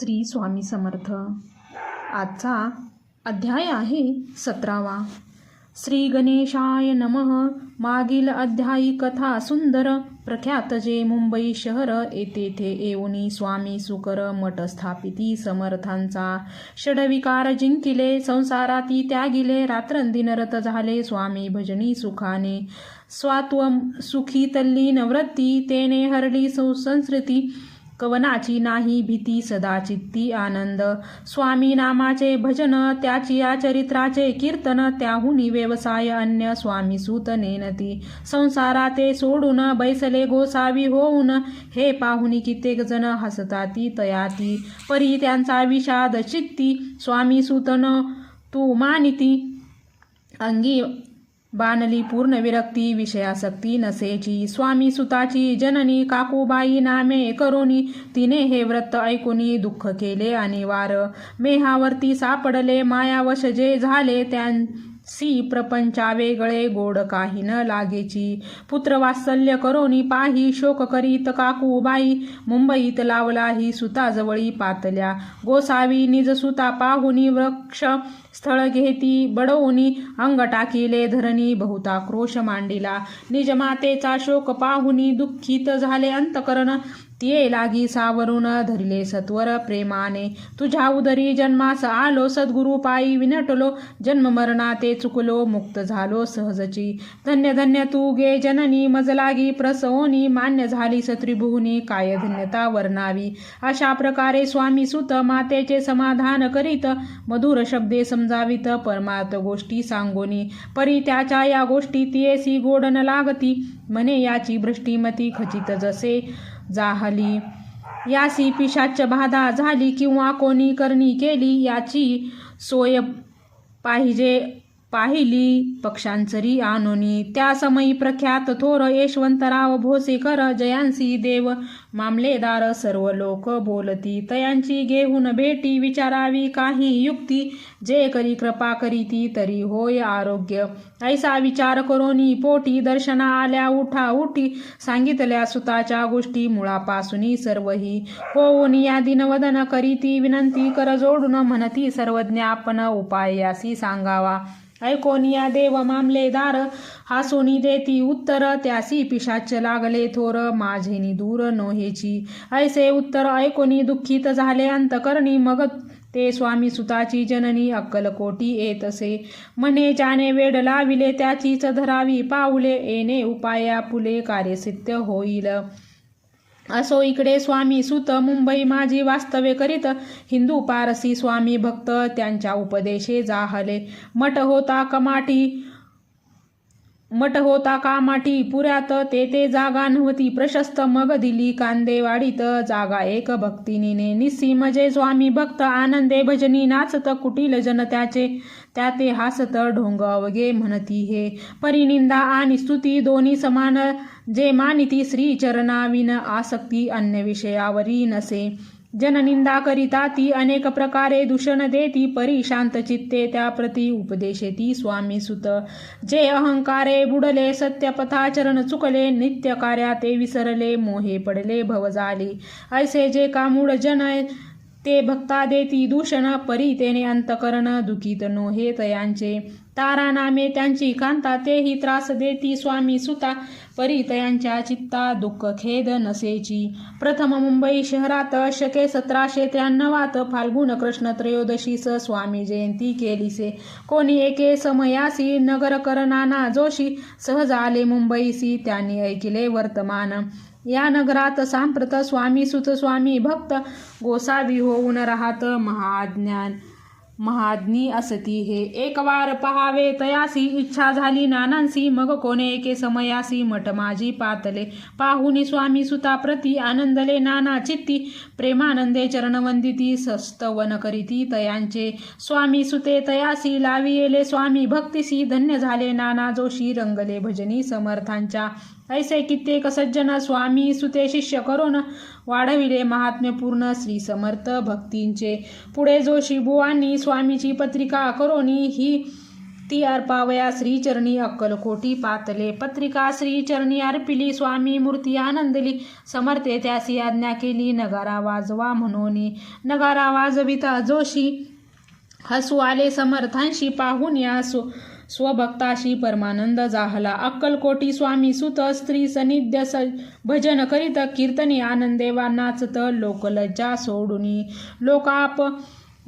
श्री स्वामी समर्थ. आजचा अध्याय आहे सतरावा. श्री गणेशाय नमः. मागील अध्यायी कथा सुंदर प्रख्यात जे मुंबई शहर येथे थे येऊनी स्वामी सुकर मठ स्थापिती समर्थांचा. षडविकार जिंकिले संसाराती त्यागिले रात्रंदिनरत झाले स्वामी भजनी सुखाने. स्वात्व सुखी तल्ली नवृत्ती तेने हरली सुसंस्कृती. कवनाची नाही भीती सदा चित्ती आनंद. स्वामी नामाचे भजन त्याची या चरित्राचे कीर्तन त्याहुनी व्यवसाय अन्य स्वामी सूत नेनती. संसाराते सोडून बैसले गोसावी होऊन हे पाहुनी कित्येक जण हसताती तयाती. परी त्यांचा विषाद चित्ती स्वामी सूतन तू मानिती. अंगी बानली पूर्ण विरक्ती विषयासक्ती नसेची. स्वामी सुताची जननी काकूबाई नामे करोनी. तिने हे व्रत ऐकुनी दुःख केले आणि वार. मेहावरती सापडले मायावश जे झाले सी प्रपंचा वेगळे गोड काही न लागेची. पुत्र वात्सल्य करोनी पाही शोक करीत काकूबाई मुंबईत लावला ही सुताजवळी पातल्या. गोसावी निज सुता पाहुनी वृक्ष स्थळ घेती. बडवूनी अंग टाकिले धरणी बहुता क्रोश मांडिला. निज मातेचा शोक पाहुनी दुःखित झाले. अंतकरण तिये लागी सावरून धरिले सत्वर प्रेमाने. तुझ्या उदरी जन्मास आलो सद्गुरु पायी विनटलो जन्म मरणाते चुकलो मुक्त झालो सहजची. धन्य धन्य तू गे जननी मज लागी प्रसवनी मान्य झाली सत्रिभुवनी काय धन्यता वर्णावी. अशा प्रकारे स्वामी सुत मातेचे समाधान करीत मधुर शब्दे समजावित परमार्थ गोष्टी सांगोनी. परी त्याच्या या गोष्टी तियेसी गोड न लागती म्हणे याची भ्रष्टीमती खचित जसे. जाहली. यासी पिशाच बाधा झाली किंवा कोणी करणी केली याची सोय पाहिजे. पाहिली पक्षांचरी आणोनी. त्या समयी प्रख्यात थोर यशवंतराव भोसेकर जयांसी देव मामलेदार सर्व लोक बोलती. तयांची घेऊन भेटी विचारावी काही युक्ती. जे करी कृपा करीती तरी होय आरोग्य. ऐसा विचार करोनी पोटी दर्शना आल्या उठा उठी. सांगितल्या सुताच्या गोष्टी मुळापासून सर्वही. होऊन या दिनवदन करीती विनंती कर जोडून म्हणती सर्वज्ञ आपण सांगावा. ऐकोनिया देव मामलेदार हासोनी देती उत्तर त्यासी पिशाच लागले थोर माझेनी दूर नोहेची. ऐसे उत्तर ऐकोनी दुःखित झाले अंतकरणी मग ते स्वामी सुताची जननी अक्कलकोटी येत असे म्हणे ज्याने वेड लाविले त्याचीच धरावी पाऊले येणे उपाया फुले कार्यसिद्ध होईल. असो इकडे स्वामी सुत मुंबई माझी वास्तव्य करीत हिंदू पारसी स्वामी भक्त त्यांच्या उपदेशे जाहले. मठ होता कमाटी मठ होता कामाटी पुऱ्यात तेथे जागा नव्हती. प्रशस्त मग दिली कांदेवाडीत. जागा एक भक्तिनीने निसी जे स्वामी भक्त आनंदे भजनी. नाचत कुटील जन त्याचे त्याते हासत ढोंग अवघे म्हणती हे. परिनिंदा आणि स्तुती दोन्ही समान. जे मानिती श्री चरणाविन. आसक्ती अन्य विषयावरी नसे. जननिंदा करिता ती अनेक प्रकारे दूषण देती परी शांत चित्ते त्याप्रती उपदेशेती स्वामी सुत. जे अहंकारे बुडले सत्यपथाचरण चुकले नित्य कार्या ते विसरले मोहे पडले भव झाली ऐसे जे कामूळ जन ते भक्ता देती दूषण परी तेने अंतकरण दुखित नोहे तयांचे. तारा नामे त्यांची कांता तेही त्रास देती स्वामी सुता. परितयांच्या चित्ता दुःख खेद नसेची. प्रथम मुंबई शहरात शके सतराशे त्र्याण्णवात फाल्गुन कृष्ण त्रयोदशीस स्वामी जयंती केलीसे. कोणी एके समयासी नगर नाना जोशी. सहज आले मुंबईसी त्यांनी ऐकिले वर्तमान. या नगरात सांप्रत स्वामी सुत स्वामी भक्त गोसावी होऊन राहत महाज्ञान. महाज्ञी असती हे एक वार पहावे तयासी. इच्छा झाली नानांसी. मग कोणे एके समयासी? मठ माझी पातले. पाहुनी स्वामी सुता प्रती आनंदले नाना चित्ती. प्रेमानंदे चरणवंदिती सस्तवन करीती. तयांचे स्वामी सुते तयासी. लावियेले स्वामी भक्तिसी. धन्य झाले नाना जोशी. रंगले भजनी समर्थांच्या ऐसे कित्येक सज्जन स्वामी सुते शिष्य करून वाढविले महात्म्यपूर्ण श्री समर्थ भक्तींचे. पुढे जोशी बुवांनी स्वामीची पत्रिका करोनी ही ती अर्पावया श्रीचरणी अक्कलकोटी पातले. पत्रिका श्रीचरणी अर्पिली स्वामी मूर्ती आनंदली. समर्थे त्यासी आज्ञा केली नगारा वाजवा म्हणून. नगारा वाजविता जोशी हसू आले समर्थांशी पाहून या स्व स्वभक्ताशी परमानंद जाहला. अक्कलकोटी स्वामी सुत स्त्री सनिध्य स भजन करीत कीर्तनी आनंदेवा नाचत लोकलज्जा सोडुनी. लोकाप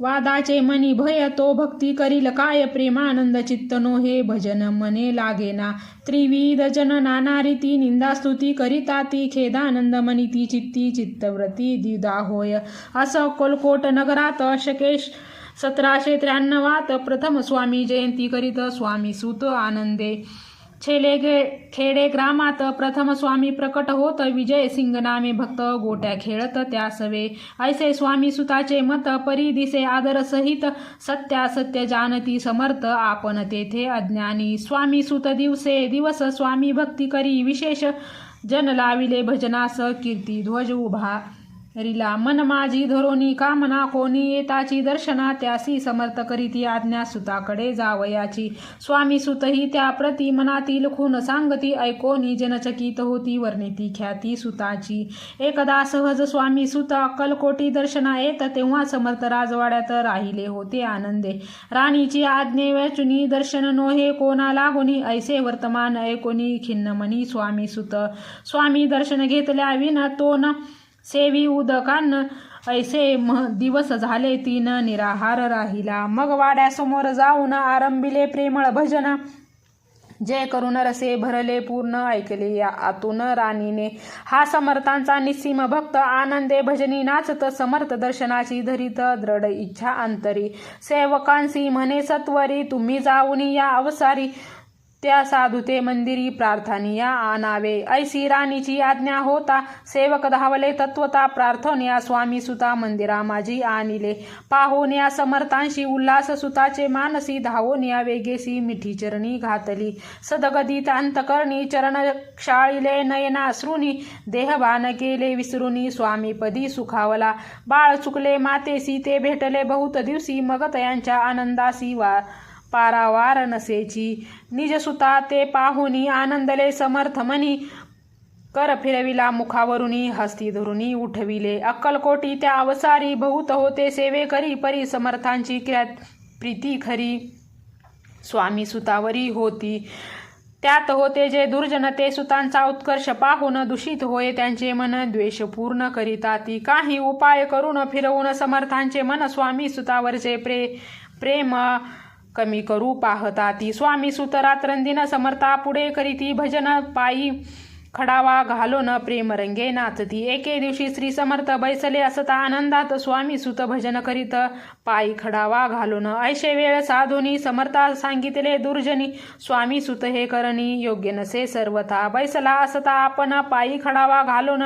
वादाचे मनी भय तो भक्ती करील काय? प्रेमानंद चित्तनो हे भजन मने लागेना. त्रिविध जन नाना रीती निंदास्तुती करिता ती खेदानंद मनी ती चित्ती चित्तव्रती द्विधा होय. असं कोलकोट नगरात शकेश सतराशे त्र्याण्णवात प्रथम स्वामी जयंती करीत स्वामी सुत आनंदे. छेले गे खेडे ग्रामात प्रथम स्वामी प्रकट होत विजय सिंग नामे भक्त गोट्या खेळत त्यासवे. ऐसे स्वामी सुताचे मत परी दिसे आदर सहित. सत्या सत्य जानती समर्थ आपण तेथे अज्ञानी. स्वामी सुत दिवसे दिवस स्वामी भक्ती करी विशेष. जन लाविले भजनास कीर्ती ध्वज उभा. रिला मन माझी धरोनी कामना कोणी? येताची दर्शना त्यासी समर्थ करीती आज्ञा सुताकडे जावयाची. स्वामी सुतही त्या प्रती मनातील खून सांगती ऐकोनी जनचकित होती वर्णिती ख्याती सुताची. एकदा सहज स्वामी सुत अक्कलकोटी दर्शना येत तेव्हा समर्थ राजवाड्यात राहिले होते आनंदे. राणीची आज्ञे वेचुनी दर्शन नोहे कोणा लागुनी. ऐसे वर्तमान ऐकोनी खिन्नमणी स्वामी सुत. स्वामी दर्शन घेतल्या विन तो न सेवी उदकान. ऐसे दिवस झाले तीन निराहार राहिला. मग वाड्यासमोर जाऊन आरंभिले प्रेमळ भजन. जय करून रसे भरले पूर्ण ऐकले. या आतून राणीने हा समर्थांचा निस्सीम भक्त आनंदे भजनी नाचत समर्थ दर्शनाची धरीत दृढ इच्छा अंतरी. सेवकांसी म्हणे सत्वरी तुम्ही जाऊन या अवसारी. त्या साधुते मंदिरी प्रार्थनिया आणावे. ऐसी राणीची आज्ञा होता. सेवक धावले तत्वता प्रार्थनिया स्वामी सुता मंदिरा माझी आणिले. पाहोन्या समर्थांशी उल्हास सुताचे मानसी धावून या वेगेसी मिठी चरणी घातली. सदगदी तांतकर्णी चरण क्षाळिले नयनाश्रुनी देहभान केले विसरुनी स्वामीपदी सुखावला. बाळ चुकले मातेसी ते भेटले बहुत दिवशी मग यांच्या आनंदासी वा पारावार नसेची निजसुता ते पाहुनी आनंदले समर्थ मनी कर फिरविला मुखावरुनी हस्ती धरुनी उठविले. अक्कलकोटी त्या अवसारी बहुत होते सेवे करी परी समर्थांची क्रियात प्रीती खरी. स्वामी सुतावरी होती. त्यात होते जे दुर्जन ते सुतांचा उत्कर्ष पाहून दूषित होय त्यांचे मन द्वेष पूर्ण करिता. ती काही उपाय करून फिरवून समर्थांचे मन स्वामी सुतावरचे प्रे प्रेम कमी करू पाहता ती. स्वामी सुत रात्रंदिन समर्था पुढे करीती भजन पायी. खडावा घालून प्रेमरंगे नाचती. एके दिवशी श्री समर्थ बैसले असता आनंदात स्वामी सुत भजन करीत पायी खडावा घालून. ऐशे वेळ साधुनी समर्था सांगितले दुर्जनी. स्वामी सुत हे करणी योग्य नसे सर्वथा. बैसला असता आपण पायी खडावा घालून.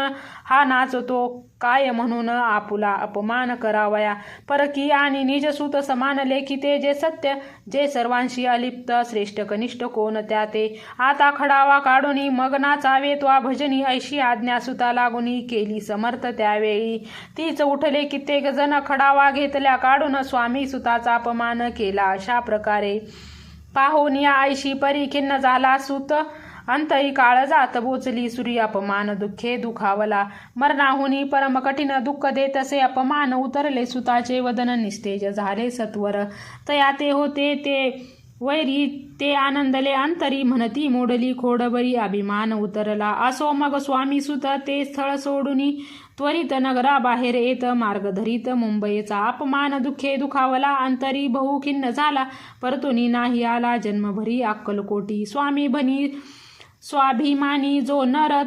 हा नाचतो काय म्हणून आपुला अपमान करावया. परकी आणि निजसूत समान लेखिते जे सत्य जे सर्वांशी अलिप्त श्रेष्ठ कनिष्ठ कोण त्या ते? आता खडावा काढूनी मग नाचावे त्वा भजनी ऐशी आज्ञा सुता लागुनी केली समर्थ त्यावेळी. तीच उठले कित्येक जण खडावा घेतल्या काढून स्वामी सुताचा अपमान केला अशा प्रकारे. पाहून या ऐशी परी खिन्न झाला सुत अंतरी काळ जात बोचली सूर्य अपमान दुःखे दुखावला मरणाहुनी परम कठीण दुःख देत असे अपमान उतरले सुताचे वदन निस्तेज झाले सत्वर तया ते होते ते वैरी ते आनंदले अंतरी म्हणती मोडली खोडबरी अभिमान उतरला असो मग स्वामी सुत ते स्थळ सोडूनी त्वरित नगरा बाहेर येत मार्ग धरीत मुंबईचा अपमान दुःखे दुखावला अंतरी बहुखिन्न झाला परतुनी नाही आला जन्मभरी अक्कलकोटी स्वामी भनी स्वाभिमानी जो नरत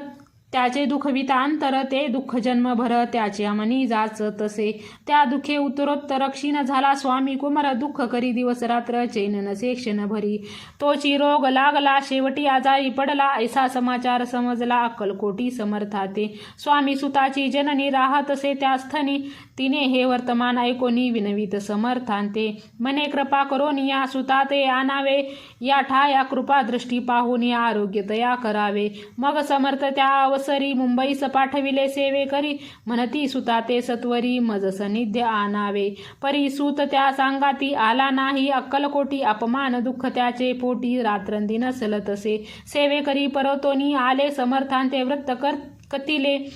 त्याचे दुःखविता अंतर ते दुःख जन्मभर त्याच्या मनी जाच तसे त्या दुःखे उत्तरोत्तर क्षीण झाला स्वामी कुमार दुःख करी दिवस रात्र चैन नसे क्षणभरी. तोची रोग लागला शेवटी आजारी पडला ऐसा समाचार समजला अक्कलकोटी समर्थाते. स्वामी सुताची जननी राहतसे त्या स्थनी तिने हे वर्तमान ऐकोनी विनवित समर्थांते. मने कृपा करून या सुताते आणावे. या ठाया कृपा दृष्टी पाहून या आरोग्य तया करावे. मग समर्थ त्या अवसरी मुंबईस पाठविले सेवे करी. म्हणती सुता ते सत्वरी मज सनिध्य आणावे. परी सुत त्या सांगाती आला नाही. अक्कलकोटी अपमान दुःख त्याचे पोटी रात्रंदिन सलतसे. सेवे करी परतोनी आले. समर्थांते वृत्त कर कतिले.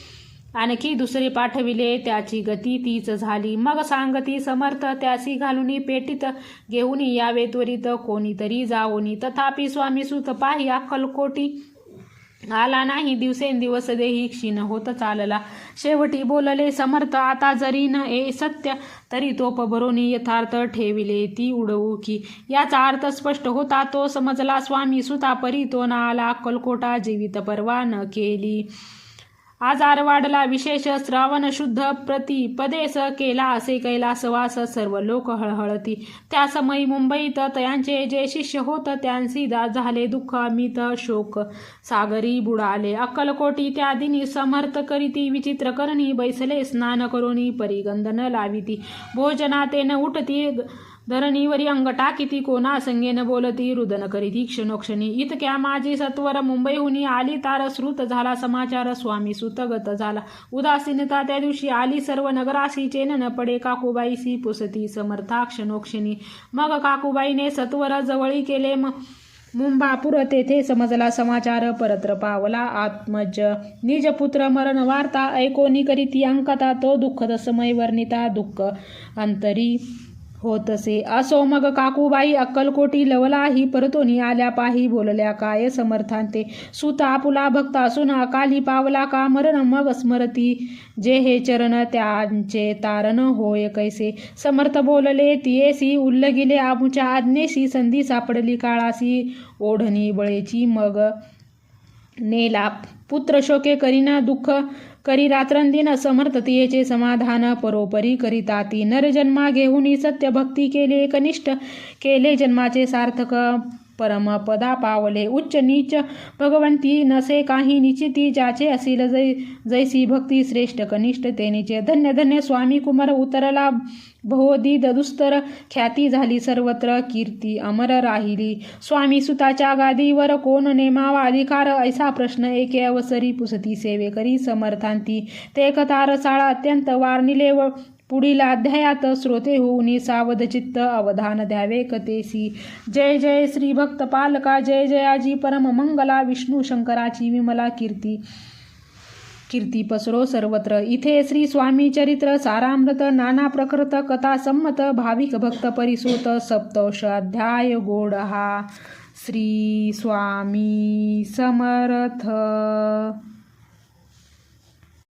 आणखी दुसरे पाठविले त्याची गती तीच झाली. मग सांगती समर्थ त्यासी घालून पेटीत घेऊन यावे त्वरित कोणीतरी जाऊनी. तथापि स्वामी सुत पाही अक्कलकोटी आला नाही. दिवसेंदिवस देही क्षीण होत चालला. शेवटी बोलले समर्थ आता जरी न ए सत्य तरी तोप बरोनी यथार्थ ठेविले ती उडवू की याचा अर्थ स्पष्ट होता तो समजला स्वामी सुता परी तो ना आला अक्कलकोटा जीवित परवा न केली. आजार वाढला विशेष श्रावण शुद्ध प्रतिपदेस केला असे कैलासवास सर्व लोक हळहळती. त्या समयी मुंबईत तयांचे जे शिष्य होत त्यांसी दा झाले दुःख अमित शोक. सागरी बुडाले अक्कलकोटी त्या दिनी समर्थ करीती विचित्र करणी बैसले स्नान करोनी परिगंधन लाविती. भोजनातेन उठती धरणीवरी अंगटा किती कोणा संगेन बोलती रुदन करीती क्षणोक्षणी. इतक्या माझी सत्वर मुंबईहुनी आली तार श्रुत झाला समाचार स्वामी सुतगत झाला. उदासीनता त्या दिवशी आली सर्व नगरासी चेन न पडे काकूबाईसी पुसती समर्था क्षणोक्षणी. मग काकूबाईने सत्वर जवळी केले म मुंबापूर तेथे समजला समाचार परत्र पावला आत्मज. निज पुत्र मरण वार्ता ऐकोनी करीती अंकता तो दुःखद समय वर्णिता दुःख अंतरी. होतसे असो. मग काकूबाई अक्कलकोटी लवलाही परतोनी आल्या पाही बोलल्या काय समर्थांते. सुत आपुला भक्त असून अकाली पावला का मरण मग स्मरती. जे हे चरण त्यांचे तारण होय कैसे. समर्थ बोलले तियेसी उल्लगिले आमच्या आज्ञेशी संधी सापडली काळासी ओढणी बळेची मग नेला. पुत्र शोके करीना दुःख करी रात्रंदिन समर्थतेचे समाधान परोपरी करिता ती नरजन्मा घेऊन सत्यभक्ती केले कनिष्ठ केले जन्माचे सार्थक. परमपदा पावले उच्च नीच भगवंती नसे काही निश्चिती ज्याचे असेल जै जैसी भक्ती श्रेष्ठ कनिष्ठ तेनीचे धन्य धन्य स्वामी कुमार उतरला. भोदी दुस्तर ख्याती झाली सर्वत्र कीर्ती अमर राहिली. स्वामी सुताच्या गादीवर कोण नेमावा अधिकार? ऐसा प्रश्न एके अवसरी पुसती सेवे करी समर्थांती. ते कथा रसाळा अत्यंत वारनिले व पुढील अध्यायात श्रोते होऊन सावधचित्त अवधान द्यावे कतेसी जय जय श्री भक्त पालका जय जयाजी परम मंगला विष्णू शंकराची विमला कीर्ती. कीर्ती पसरो सर्वत्र. इथे श्री स्वामी चरित्र सारामृत नाना प्रकृत कथा संमत भाविक भक्त परिसोत सप्तोष अध्याय गोड हा श्री स्वामी समर्थ.